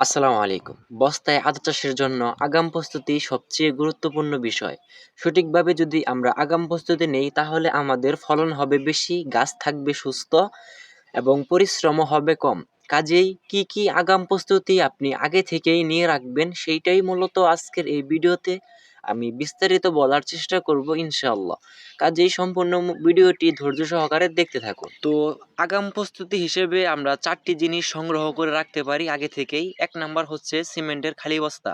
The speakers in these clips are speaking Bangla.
আসসালামু আলাইকুম। বস্তায় আদা চাষের জন্য আগাম প্রস্তুতি সবচেয়ে গুরুত্বপূর্ণ বিষয়। সঠিকভাবে যদি আমরা আগাম প্রস্তুতি নেই, তাহলে আমাদের ফলন হবে বেশি, গাছ থাকবে সুস্থ এবং পরিশ্রমও হবে কম। কাজেই কি কি আগাম প্রস্তুতি আপনি আগে থেকেই নিয়ে রাখবেন, সেইটাই মূলত আজকের এই ভিডিওতে। আমি বিস্তারিত বলার চেষ্টা করব ইনশাআল্লাহ। কাজেই সম্পূর্ণ ভিডিওটি ধৈর্য সহকারে দেখতে থাকুন। তো আগাম প্রস্তুতি হিসেবে আমরা চারটি জিনিস সংগ্রহ করে রাখতে পারি। আগে থেকেই এক নাম্বার হচ্ছে সিমেন্টের খালি বস্তা।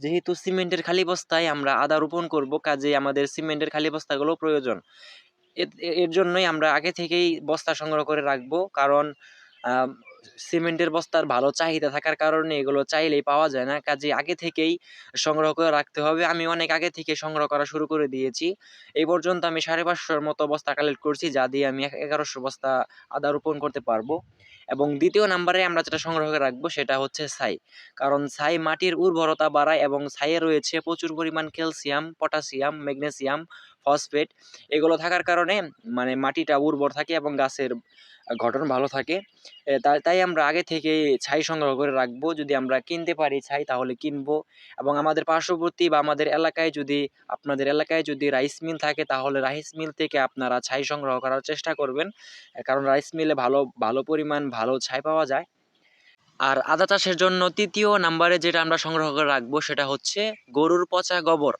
যেহেতু সিমেন্টের খালি বস্তায় আমরা আদা রোপণ করব কাজে আমাদের সিমেন্টের খালি বস্তাগুলো প্রয়োজন। এর জন্যই আমরা আগে থেকেই বস্তা সংগ্রহ করে রাখব। কারণ সিমেন্টের বস্তার ভালো চাহিদা থাকার কারণে এগুলো চাইলেই পাওয়া যায় না। কাজে আগে থেকেই সংগ্রহ করে রাখতে হবে। আমি অনেক আগে থেকে সংগ্রহ করা শুরু করে দিয়েছি। এই পর্যন্ত আমি সাড়ে পাঁচশোর মতো বস্তা কালেক্ট করছি, যা দিয়ে আমি এগারোশো বস্তা আদা রোপণ করতে পারব। এবং দ্বিতীয় নাম্বারে আমরা যেটা সংগ্রহ করে রাখব সেটা হচ্ছে ছাই। কারণ ছাই মাটির উর্বরতা বাড়ায় এবং ছাইয়ে রয়েছে প্রচুর পরিমাণ ক্যালসিয়াম পটাশিয়াম ম্যাগনেসিয়াম, ফসফেট। এগুলো থাকার কারণে মানে মাটিটা উর্বর থাকে এবং গাছের গঠন ভালো থাকে। তাই আমরা আগে থেকে ছাই সংগ্রহ করে রাখব। যদি আমরা কিনতে পারি ছাই তাহলে কিনবো এবং আমাদের পার্শ্ববর্তী বা আমাদের এলাকায় যদি, আপনাদের এলাকায় যদি রাইস মিল থাকে তাহলে রাইস মিল থেকে আপনারা ছাই সংগ্রহ করার চেষ্টা করবেন। কারণ রাইস মিলে ভালো ভালো পরিমাণ ভালো ছাই পাওয়া যায়। আর আদা চাষের জন্য তৃতীয় নাম্বারে যেটা আমরা সংগ্রহ করে রাখব সেটা হচ্ছে গরুর পচা গোবর।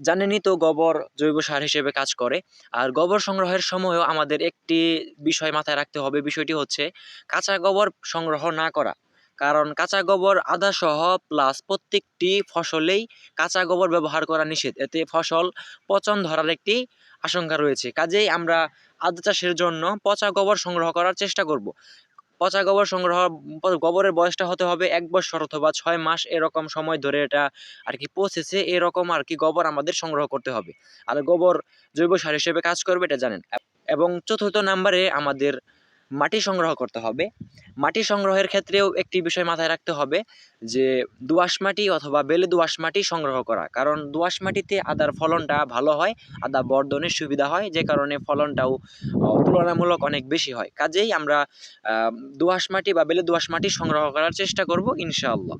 জানেনই তো গোবর জৈব সার হিসেবে কাজ করে। আর গোবর সংগ্রহের সময়ও আমাদের একটি বিষয় মাথায় রাখতে হবে, বিষয়টি হচ্ছে কাঁচা গোবর সংগ্রহ না করা। কারণ কাঁচা গোবর, আদা সহ প্লাস প্রত্যেকটি ফসলেই কাঁচা গোবর ব্যবহার করা নিষেধ। এতে ফসল পচন ধরার একটি আশঙ্কা রয়েছে। কাজেই আমরা আদা চাষের জন্য পচা গোবর সংগ্রহ করার চেষ্টা করব। পচা গোবর সংগ্রহ, গোবরের বয়সটা হতে হবে এক বছর অথবা ছয় মাস এরকম সময় ধরে এটা আর কি পচেছে এরকম আর কি গোবর আমাদের সংগ্রহ করতে হবে। আর গোবর জৈব সার হিসেবে কাজ করবে এটা জানেন। এবং চতুর্থ নাম্বারে আমাদের মাটি সংগ্রহ করতে হবে। মাটি সংগ্রহের ক্ষেত্রেও একটি বিষয় মাথায় রাখতে হবে যে দোআঁশ মাটি অথবা বেলে দোআঁশ মাটি সংগ্রহ করা। কারণ দোআঁশ মাটিতে আদার ফলনটা ভালো হয়, আদা বর্ধনের সুবিধা হয়, যে কারণে ফলনটাও তুলনামূলক অনেক বেশি হয়। কাজেই আমরা দোআঁশ মাটি বা বেলে দোআঁশ মাটি সংগ্রহ করার চেষ্টা করব ইনশাআল্লাহ।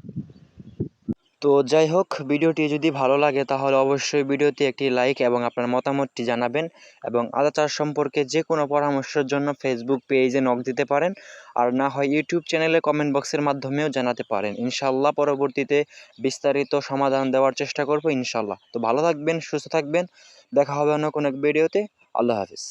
তো যাই হোক, ভিডিওটি যদি ভালো লাগে তাহলে অবশ্যই ভিডিওতে একটি লাইক এবং আপনার মতামতটি জানাবেন এবং আদা চাষ সম্পর্কে যে কোনো পরামর্শের জন্য ফেসবুক পেজে নক দিতে পারেন। আর না হয় ইউটিউব চ্যানেলে কমেন্ট বক্সের মাধ্যমেও জানাতে পারেন। ইনশাল্লাহ পরবর্তীতে বিস্তারিত সমাধান দেওয়ার চেষ্টা করব ইনশাল্লাহ তো ভালো থাকবেন, সুস্থ থাকবেন। দেখা হবে অন্য কোনো এক ভিডিওতে। আল্লাহ হাফিজ।